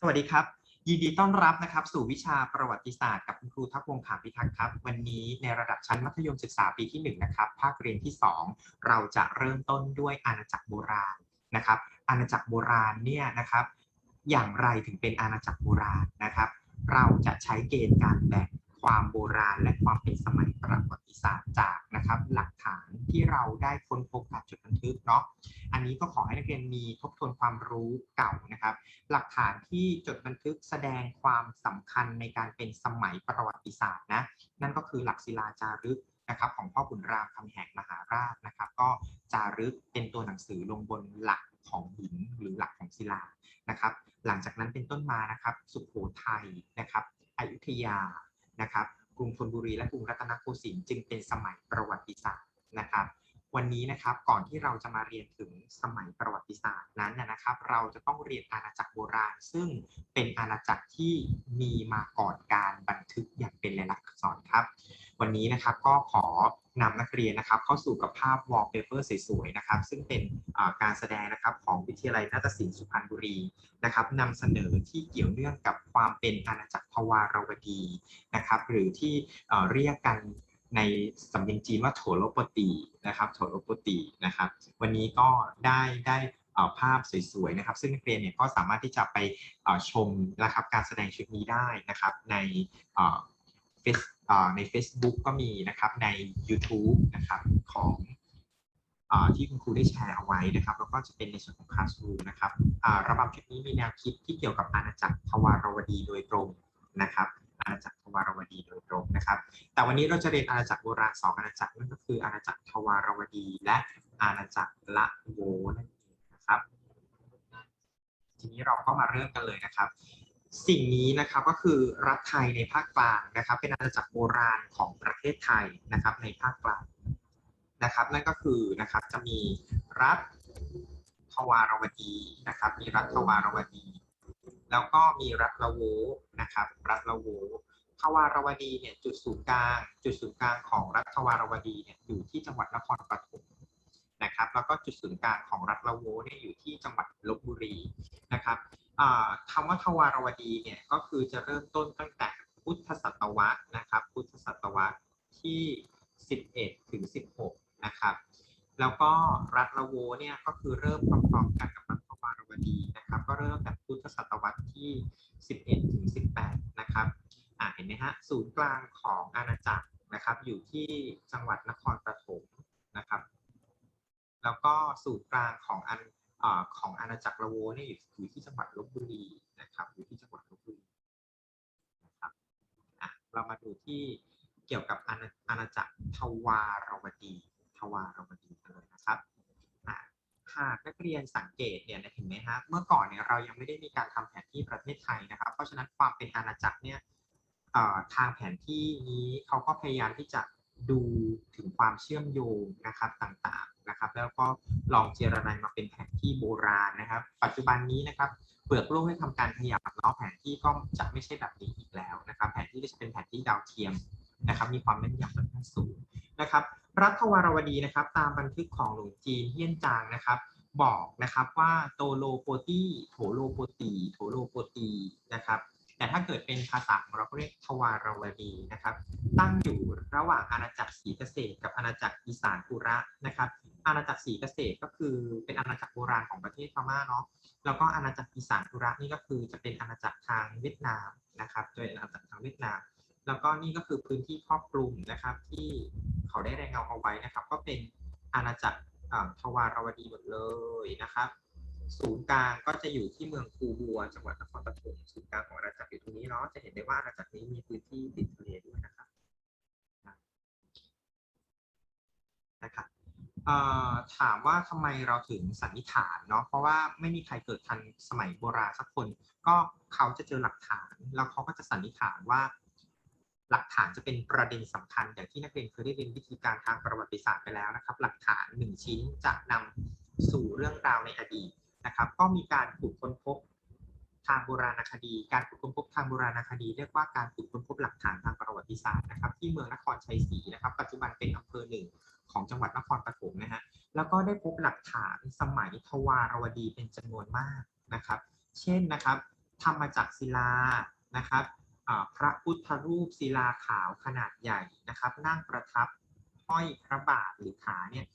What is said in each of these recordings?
สวัสดีครับ ยินดีต้อนรับนะครับ สู่วิชาประวัติศาสตร์กับคุณครูทักวงศ์ขามพิทักษ์ครับ วันนี้ในระดับชั้นมัธยมศึกษาปีที่1นะครับภาคเรียนที่ 2 เราจะเริ่มต้นด้วยอาณาจักรโบราณนะครับ อาณาจักรโบราณเนี่ยนะครับ อย่างไรถึงเป็นอาณาจักรโบราณนะครับ เราจะใช้เกณฑ์การแบ่ง ความโบราณและความเป็นสมัยประวัติศาสตร์จากนะครับหลักฐานที่เราได้ค้นพบจากจดบันทึกเนาะอันนี้ก็ขอให้นักเรียนมีทบทวนความรู้เก่านะครับ หลักฐานที่จดบันทึกแสดงความสำคัญในการเป็นสมัยประวัติศาสตร์นะนั่นก็คือหลักศิลาจารึกนะครับของพ่อขุนรามคำแหงมหาราชนะครับ ก็จารึกเป็นตัวหนังสือลงบนหลักของหินหรือหลักของศิลานะครับ หลังจากนั้นเป็นต้นมานะครับ สุโขทัยนะครับอยุธยา นะครับกรุงธนบุรีและกรุงรัตนโกสินทร์จึงเป็นสมัยประวัติศาสตร์นะครับ วันนี้นะครับก่อนที่เราจะมาเรียนถึงสมัยประวัติศาสตร์นั้นนะครับ เราจะต้องเรียนอาณาจักรโบราณ ซึ่งเป็นอาณาจักรที่มีมาก่อนการบันทึกอย่างเป็นลายลักษณ์อักษรครับ วันนี้นะครับก็ขอ นำนักเรียนนะครับ เข้าสู่กับภาพวอลเปเปอร์สวยๆนะครับ ซึ่งเป็นการแสดงนะครับของวิทยาลัยนาฏศิลป์สุพรรณบุรีนะครับนำเสนอที่เกี่ยวเนื่องกับความเป็นอาณาจักรทวารวดีนะครับ หรือที่เรียกกันในสำเนียงจีนว่าโถโลปตีนะครับโถโลปตีนะครับ วันนี้ก็ได้ได้ภาพสวยๆนะครับ ซึ่งนักเรียนเนี่ยก็สามารถที่จะไปชมนะครับการแสดงชุดนี้ได้นะครับใน ใน Facebook ก็มีนะครับใน YouTube นะครับของอที่คุณครูได้แชร์เอาไว้นะครับ แล้วก็จะเป็นในส่วนของ Classroom นะครับอ่าระบำชุดนี้มีแนวคิดที่เกี่ยวกับอาณาจักรทวารวดีโดยตรงนะครับอาณาจักรทวารวดีโดยตรงนะครับ แต่วันนี้เราจะเรียนอาณาจักรโบราณสองอาณาจักรนั่นก็คืออาณาจักรทวารวดี และอาณาจักรละโวนั่นเองนะครับ ทีนี้เราก็มาเริ่มกันเลยนะครับ สิ่งนี้นะครับก็คือรัฐไทยในภาคกลางนะครับ เป็นอาณาจักรโบราณของประเทศไทยนะครับในภาคกลางนะครับ นั่นก็คือนะครับจะมีรัฐทวารวดีนะครับ มีรัฐทวารวดี แล้วก็มีรัฐละโวนะครับ รัฐละโวทวารวดีเนี่ยจุดศูนย์กลาง จุดศูนย์กลางของรัฐทวารวดีเนี่ยอยู่ที่จังหวัดนครปฐมนะครับ แล้วก็จุดศูนย์กลางของรัฐละโวเนี่ยอยู่ที่จังหวัดลบบุรีนะครับ คำว่าทวารวดีเนี่ยก็คือจะเริ่มต้นตั้งแต่พุทธศตวรรษนะครับ พุทธศตวรรษที่ 11 ถึง 16 นะครับ แล้วก็รัฐละโวเนี่ยก็คือเริ่มพร้อมๆกันกับรัฐทวารวดีนะครับ ก็เริ่มจากพุทธศตวรรษที่ 11 ถึง 18 นะครับอ่าเห็นไหมฮะศูนย์กลางของอาณาจักรนะครับ อยู่ที่จังหวัดนครปฐมนะครับ แล้วก็ศูนย์กลางของอันอ่า ของอาณาจักรละโวนี่อยู่ที่จังหวัดลบบุรีนะครับอยู่ที่จังหวัดลบบุรีนะครับเรามาดูที่เกี่ยวกับอาณาาาจักรทวารวดีทวารวดีกันเลยนะครับหากนักเรียนสังเกตเนี่ยเห็นไหมฮะเมื่อก่อนเนี่ยเรายังไม่ได้มีการทำแผนที่ประเทศไทยนะครับ เพราะฉะนั้นความเป็นอาณาจักรเนี่ยทางแผนที่นี้เขาก็พยายามที่จะ ดูถึงความเชื่อมโยงนะครับต่างๆนะครับ แล้วก็ลองเจรนายมาเป็นแผนที่โบราณนะครับ ปัจจุบันนี้นะครับเปลือกโลกได้ทำการขยับเนาะแผนที่ก็จะไม่ใช่แบบนี้อีกแล้วนะครับ แผนที่ก็จะเป็นแผนที่ดาวเทียมนะครับ มีความแม่นยำค่อนข้างสูงนะครับ รัฐวารวดีนะครับ ตามบันทึกของหลวงจีนเฮียนจางนะครับ บอกนะครับว่าโตโลโปตีโถโลโปตีโถโลโปตีนะครับ แต่ถ้าเกิดเป็นภาษาของเราก็เรียกทวารวดีนะครับ ตั้งอยู่ระหว่างอาณาจักรศรีเกษตร กับอาณาจักรอีสานกุระนะครับ อาณาจักรศรีเกษตรก็คือเป็นอาณาจักรโบราณของประเทศพม่าเนาะแล้วก็อาณาจักรอีสานกุระนี่ก็คือจะเป็นอาณาจักรทางเวียดนามนะครับโดยอาณาจักรทางเวียดนาม แล้วก็นี่ก็คือพื้นที่ครอบคลุมนะครับ ที่เขาได้แรายงาเอาไว้นะครับ ก็เป็นอาณาจักรทวารวดีหมดเลยนะครับ ศูนย์กลางก็จะอยู่ที่เมืองคูบัว จังหวัดนครปฐมศูนย์กลางของอาณาจักรอยู่ตรงนี้เนาะจะเห็นได้ว่าอาณาจักรนี้มีพื้นที่ติดทะเลด้วยนะครับนะครับถามว่าทำไมเราถึงสันนิษฐานเนาะเพราะว่าไม่มีใครเกิดทันสมัยโบราณสักคน ก็เขาจะเจอหลักฐานแล้วเขาก็จะสันนิษฐานว่า หลักฐานจะเป็นประเด็นสำคัญอย่างที่นักเรียนเคยได้เรียนวิธีการทางประวัติศาสตร์ไปแล้วนะครับ หลักฐานหนึ่งชิ้นจะนำสู่เรื่องราวในอดีต นะครับก็มีการขุดค้นพบทางโบราณคดี การขุดค้นพบทางโบราณคดีเรียกว่าการขุดค้นพบหลักฐานทางประวัติศาสตร์นะครับ ที่เมืองนครชัยศรีนะครับ ปัจจุบันเป็นอำเภอหนึ่งของจังหวัดนครปฐมนะฮะแล้วก็ได้พบหลักฐานสมัยทวารวดีเป็นจำนวนมากนะครับ เช่นนะครับธรรมจักศิลานะครับพระพุทธรูปศิลาขาวขนาดใหญ่นะครับ นั่งประทับห้อยพระบาทหรือขาเนี่ย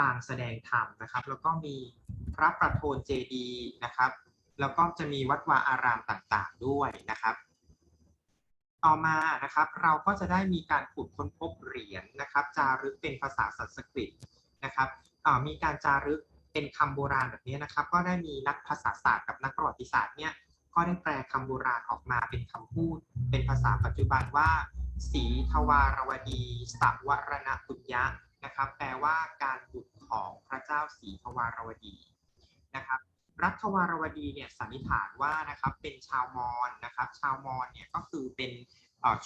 ปางแสดงธรรมนะครับ แล้วก็มีพระประโทนเจดีย์นะครับ แล้วก็จะมีวัดวาอารามต่างๆด้วยนะครับ ต่อมานะครับเราก็จะได้มีการขุดค้นพบเหรียญนะครับ จารึกเป็นภาษาสันสกฤตนะครับมีการจารึกเป็นคำโบราณแบบนี้นะครับ ก็ได้มีนักภาษาศาสตร์กับนักประวัติศาสตร์เนี่ยก็ได้แปลคำโบราณออกมาเป็นคำพูด เป็นภาษาปัจจุบันว่าสีทวารวดี สัวรณปุญญะ นะครับ แปลว่าการบุตรของพระเจ้าสีทวารวดีนะครับรัฐวารวดีเนี่ยสันนิษฐานว่านะครับเป็นชาวมอญนะครับ ชาวมอญเนี่ยก็คือเป็น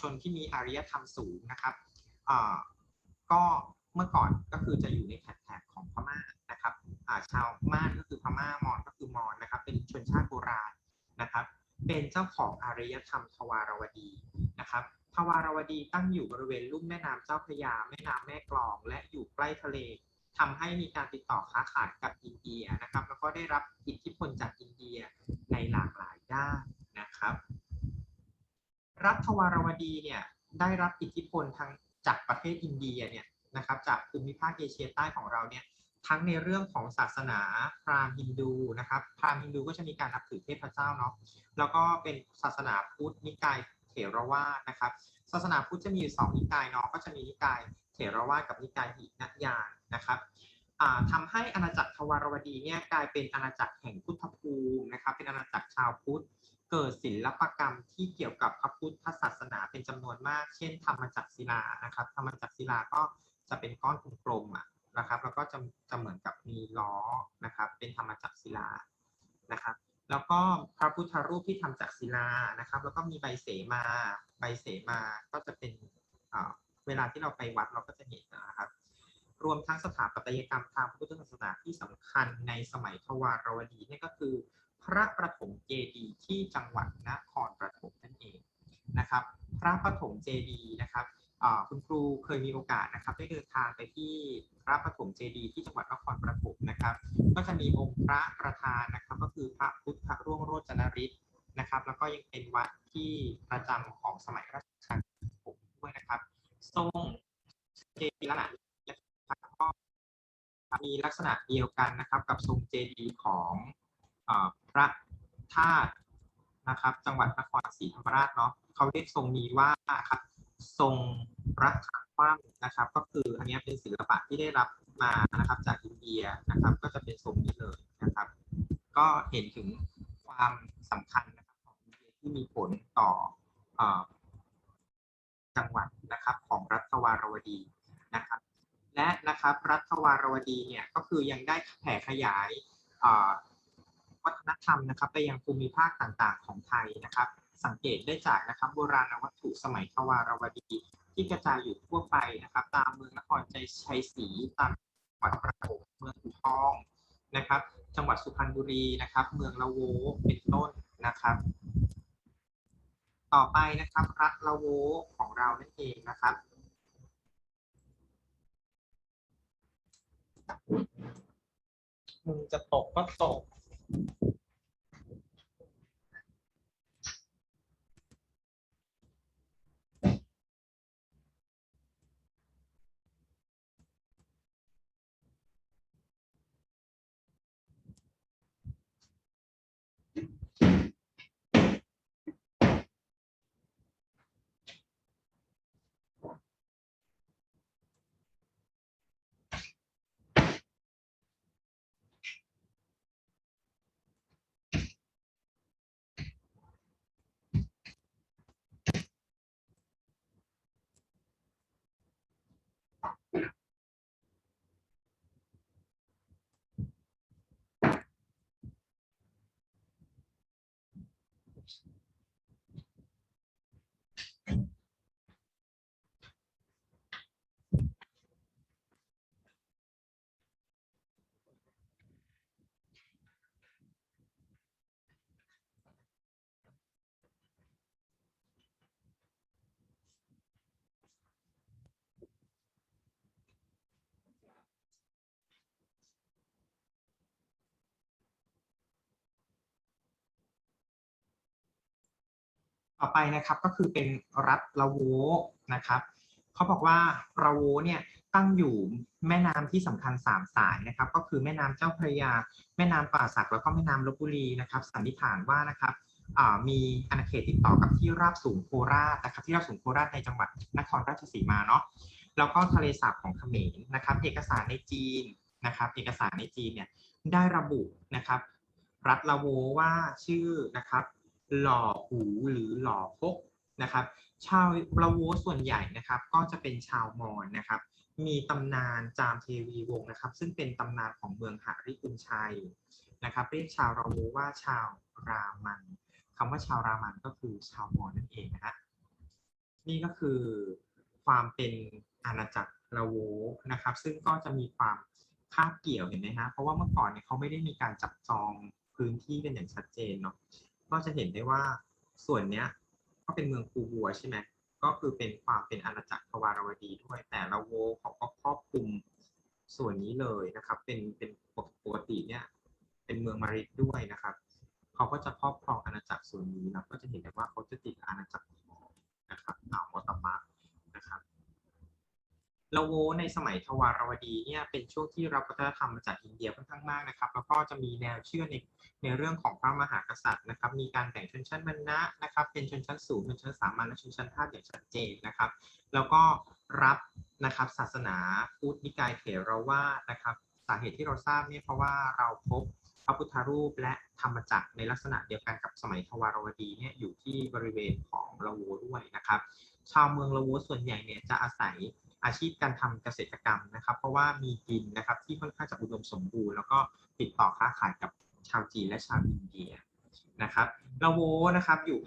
ชนที่มีอารยธรรมสูงนะครับก็เมื่อก่อนก็คือจะอยู่ในแถบของพม่านะครับชาวม่านก็คือพม่ามอญก็คือมอญนะครับ เป็นชนชาติโบราณนะครับ เป็นเจ้าของอารยธรรมทวารวดีนะครับ ทวารวดีตั้งอยู่บริเวณลุ่มแม่น้ำเจ้าพระยา แม่น้ำแม่กลอง และอยู่ใกล้ทะเลทำให้มีการติดต่อค้าขายกับอินเดียนะครับ แล้วก็ได้รับอิทธิพลจากอินเดียในหลากหลายด้านนะครับ รัฐทวารวดีเนี่ยได้รับอิทธิพลทางจากประเทศอินเดียเนี่ยนะครับ จากภูมิภาคเอเชียใต้ของเราเนี่ยทั้งในเรื่องของศาสนาพราหมณ์ฮินดูนะครับ พราหมณ์ฮินดูก็จะมีการนับถือเทพเจ้าเนาะ แล้วก็เป็นศาสนาพุทธนิกาย เถรวาทนะครับ ศาสนาพุทธจะมีอยู่สองนิกายเนาะก็จะมีนิกายเถรวาทกับนิกายหินยานนะครับอ่าทำให้อาณาจักรทวารวดีเนี่ยกลายเป็นอาณาจักรแห่งพุทธภูมินะครับ เป็นอาณาจักรชาวพุทธ เกิดศิลปกรรมที่เกี่ยวกับพระพุทธศาสนาเป็นจำนวนมาก เช่นธรรมจักรศิลานะครับธรรมจักรศิลาก็จะเป็นก้อนกลมๆอะนะครับ แล้วก็จะจะเหมือนกับมีล้อนะครับ เป็นธรรมจักรศิลานะครับ แล้วก็พระพุทธรูปที่ทำจากศิลานะครับ แล้วก็มีใบเสมาใบเสมาก็จะเป็นเวลาที่เราไปวัดเราก็จะเห็นนะครับ รวมทั้งสถาปัตยกรรมทางพุทธศาสนาที่สำคัญในสมัยทวารวดีนี่ก็คือ พระประถมเจดีย์ที่จังหวัดนครปฐมนั่นเองนะครับ พระประถมเจดีย์นะครับ คุณครูเคยมีโอกาสนะครับได้เดินทางไปที่พระประถมเจดีย์ที่จังหวัดนครปฐมนะครับ ก็จะมีองค์พระประธานนะครับ ก็คือพระพุทธร่วงโรจนฤทธิ์นะครับ แล้วก็ยังเป็นวัดที่ประจำของสมัยรัชกาลที่หกด้วยนะครับ ทรงเจดีย์ลักษณะนะครับก็มีลักษณะเดียวกันนะครับ กับทรงเจดีย์ของอพระธาตุนะครับ จังหวัดนครศรีธรรมราชเนาะเขาเรียกทรงนี้ว่าครับ ทรงรักขาคว่ำนะครับ ก็คืออันนี้เป็นศิลปะที่ได้รับมานะครับจากอินเดียนะครับ ก็จะเป็นทรงนี้เลยนะครับ ก็เห็นถึงความสำคัญนะครับของอินเดียที่มีผลต่ออจังหวัดนะครับของรัฐวารวดีนะครับ และนะครับรัฐวารวดีเนี่ยก็คือยังได้แผ่ขยายวัฒนธรรมนะครับไปยังภูมิภาคต่างๆของไทยนะครับ สังเกตได้จากนะครับโบราณวัตถุสมัยทวารวดี ที่กระจายอยู่ทั่วไปนะครับ ตามเมืองนครชัยศรีตามจังหวัดประถมเมืองอู่ทองนะครับ จังหวัดสุพรรณบุรีนะครับ เมืองละโวเป็นต้นนะครับ ต่อไปนะครับรัฐละโวของเรานั่นเองนะครับมึงจะตกก็ตก Yeah. ต่อไปนะครับก็คือเป็นรัฐละโวนะครับเขาบอกว่าละโวเนี่ยตั้งอยู่แม่น้ำที่สำคัญสามสายนะครับ ก็คือแม่น้ำเจ้าพระยา แม่น้ำป่าสักแล้วก็แม่น้ำลบบุรีนะครับสันนิษฐานว่านะครับมีอาณาเขตติดต่อกับที่ราบสูงโคราชนะครับที่ราบสูงโคราชในจังหวัดนครราชสีมาเนาะแล้วก็ทะเลสาบของเขมรนะครับ เอกสารในจีนนะครับ เอกสารในจีนเนี่ยได้ระบุนะครับ รัฐละโวว่าชื่อนะครับ หล่อหูหรือหล่อพกนะครับ ชาวละโวส่วนใหญ่นะครับ ก็จะเป็นชาวมอญนะครับ มีตำนานจามเทวีวงนะครับ ซึ่งเป็นตำนานของเมืองหาริปุนชัยนะครับเรียกชาวละโวว่าชาวรามันคำว่าชาวรามันก็คือชาวมอญนั่นเองนะฮะนี่ก็คือความเป็นอาณาจักรละโวนะครับ ซึ่งก็จะมีความคาบเกี่ยวเห็นไหมฮะเพราะว่าเมื่อก่อนเนี่ยเขาไม่ได้มีการจับจองพื้นที่กันอย่างชัดเจนเนาะ ก็จะเห็นได้ว่าส่วนเนี้ยก็เป็นเมืองคูบัวใช่ไหมก็คือเป็นความเป็นอาณาจักรทวารวดีด้วย แต่ละโวเขาก็ครอบคลุมส่วนนี้เลยนะครับ เป็นเป็นปกติเนี่ยเป็นเมืองมาริดด้วยนะครับเขาก็จะครอบครองอาณาจักรส่วนนี้นะก็จะเห็นได้ว่าเขาจะติดอาณาจักรของนะครับอ่าวมอตมาร์ ละโวในสมัยทวารวดีเนี่ยเป็นช่วงที่รับวัฒนธรรมมาจากอินเดียค่อนข้างมากนะครับ แล้วก็จะมีแนวเชื่อในในเรื่องของพระมหากษัตริย์นะครับ มีการแบ่งชนชั้นวรรณะนะครับ เป็นชนชั้นสูงชนชั้นสามัญและชนชั้นทาสอย่างชัดเจนนะครับ แล้วก็รับนะครับศาสนาพุทธนิกายเถรวาทนะครับ สาเหตุที่เราทราบเนี่ยเพราะว่าเราพบพระพุทธรูปและธรรมจักรในลักษณะเดียวกันกับสมัยทวารวดีเนี่ยอยู่ที่บริเวณของละโวด้วยนะครับ ชาวเมืองละโวส่วนใหญ่เนี่ยจะอาศัย อาชีพการทำเกษตรกรรมนะครับ เพราะว่ามีดินนะครับที่ค่อนข้างจะอุดมสมบูรณ์แล้วก็ติดต่อค้าขายกับชาวจีนและชาวอินเดียนะครับลาโวนะครับอยู่